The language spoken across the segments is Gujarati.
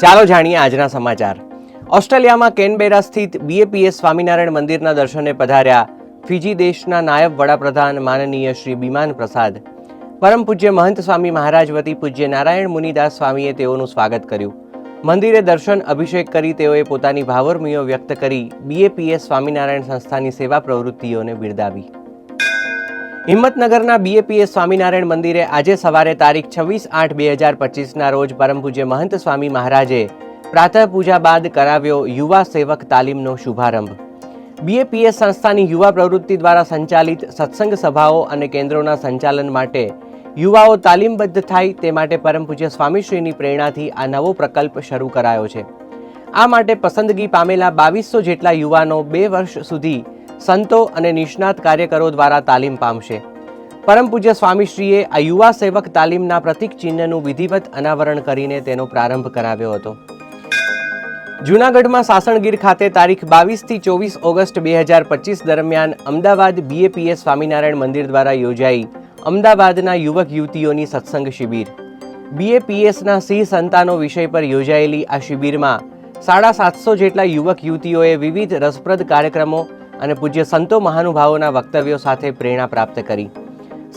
ચાલો જાણીએ આજના સમાચાર. ઓસ્ટ્રેલિયામાં કેનબેરા સ્થિત બીએપીએસ સ્વામિનારાયણ મંદિરના દર્શને પધાર્યા ફિજી દેશના નાયબ વડાપ્રધાન માનનીય શ્રી બિમાન પ્રસાદ. પરમ પૂજ્ય મહંત સ્વામી મહારાજ વતી પૂજ્ય નારાયણ મુનિદાસ સ્વામીએ તેઓનું સ્વાગત કર્યું. મંદિરે દર્શન, અભિષેક કરી તેઓએ પોતાની ભાવરમીઓ વ્યક્ત કરી બીએપીએસ સ્વામિનારાયણ સંસ્થાની સેવા પ્રવૃત્તિઓને બિરદાવી. હિંમતનગરના બીએપીએસ સ્વામિનારાયણ મંદિરે આજે સવારે તારીખ છવ્વીસ આઠ બે હજાર પચીસના રોજ પરમ પૂજ્ય મહંત સ્વામી મહારાજે પ્રાતઃ પૂજા બાદ કરાવ્યો યુવા સેવક તાલીમનો શુભારંભ. બીએપીએસ સંસ્થાની યુવા પ્રવૃત્તિ દ્વારા સંચાલિત સત્સંગ સભાઓ અને કેન્દ્રોના સંચાલન માટે યુવાઓ તાલીમબદ્ધ થાય તે માટે પરમ પૂજ્ય સ્વામીશ્રીની પ્રેરણાથી આ નવો પ્રકલ્પ શરૂ કરાયો છે. આ માટે પસંદગી પામેલા બાવીસો જેટલા યુવાનો બે વર્ષ સુધી સંતો અને નિષ્ણાત કાર્યકરો દ્વારા તાલીમ પામશે. પરમ પૂજ્ય સ્વામીશ્રીએ આ યુવા સેવક તાલીમના પ્રતિક ચિહ્નનું વિધિવત અનાવરણ કરીને તેનો પ્રારંભ કરાવ્યો હતો. જૂનાગઢમાં સાસણગીર ખાતે તારીખ બાવીસથી ચોવીસ ઓગસ્ટ બે હજાર પચીસ દરમિયાન અમદાવાદ બીએપીએસ સ્વામિનારાયણ મંદિર દ્વારા યોજાઈ અમદાવાદના યુવક યુવતીઓની સત્સંગ શિબિર. બીએપીએસના સિંહ સંતાનો વિષય પર યોજાયેલી આ શિબિરમાં સાડા સાતસો જેટલા યુવક યુવતીઓએ વિવિધ રસપ્રદ કાર્યક્રમો અને પૂજ્ય સંતો મહાનુભાવોના વક્તવ્યો સાથે પ્રેરણા પ્રાપ્ત કરી.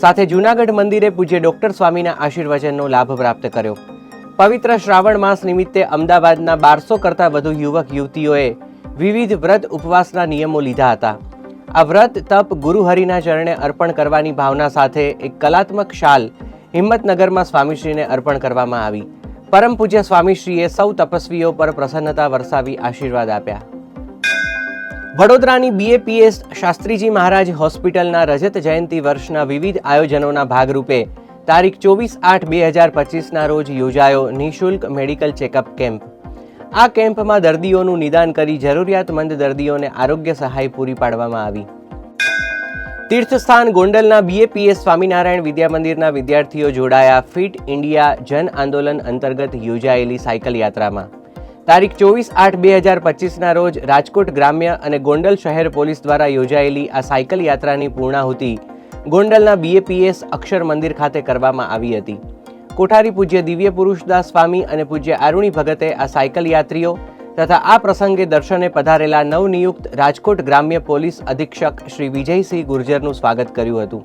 સાથે જૂનાગઢ મંદિરે પૂજ્ય ડોક્ટર સ્વામીના આશીર્વચનનો લાભ પ્રાપ્ત કર્યો. પવિત્ર શ્રાવણ માસ નિમિત્તે અમદાવાદના બારસો કરતાં વધુ યુવક યુવતીઓએ વિવિધ વ્રત ઉપવાસના નિયમો લીધા હતા. આ વ્રત તપ ગુરુહરિના ચરણે અર્પણ કરવાની ભાવના સાથે એક કલાત્મક શાલ હિંમતનગરમાં સ્વામીશ્રીને અર્પણ કરવામાં આવી. પરમ પૂજ્ય સ્વામીશ્રીએ સૌ તપસ્વીઓ પર પ્રસન્નતા વરસાવી આશીર્વાદ આપ્યા. વડોદરાની બીએપીએસ શાસ્ત્રીજી મહારાજ હોસ્પિટલના રજત જયંતિ વર્ષના વિવિધ આયોજનોના ભાગરૂપે તારીખ ચોવીસ આઠ બે હજાર પચીસના રોજ યોજાયો નિઃશુલ્ક મેડિકલ ચેકઅપ કેમ્પ. આ કેમ્પમાં દર્દીઓનું નિદાન કરી જરૂરિયાતમંદ દર્દીઓને આરોગ્ય સહાય પૂરી પાડવામાં આવી. તીર્થસ્થાન ગોંડલના બીએપીએસ સ્વામિનારાયણ વિદ્યા મંદિરના વિદ્યાર્થીઓ જોડાયા ફિટ ઇન્ડિયા જન આંદોલન અંતર્ગત યોજાયેલી સાયકલ યાત્રામાં. તારીખ ચોવીસ આઠ બે હજાર પચીસના રોજ રાજકોટ ગ્રામ્ય અને ગોંડલ શહેર પોલીસ દ્વારા યોજાયેલી આ સાયકલ યાત્રાની પૂર્ણાહુતિ ગોંડલના બીએપીએસ અક્ષર મંદિર ખાતે કરવામાં આવી હતી. કોઠારી પૂજ્ય દિવ્ય પુરુષદાસ સ્વામી અને પૂજ્ય આરુણી ભગતે આ સાયકલ યાત્રીઓ તથા આ પ્રસંગે દર્શને પધારેલા નવનિયુક્ત રાજકોટ ગ્રામ્ય પોલીસ અધિક્ષક શ્રી વિજયસિંહ ગુર્જરનું સ્વાગત કર્યું હતું.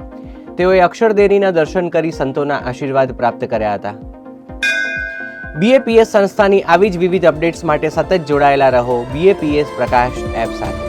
તેઓએ અક્ષરદેરીના દર્શન કરી સંતોના આશીર્વાદ પ્રાપ્ત કર્યા હતા. બીએપીએસ સંસ્થાની આવી જ વિવિધ અપડેટ્સ માટે સતત જોડાયેલા રહો બીએપીએસ પ્રકાશ એપ સાથે.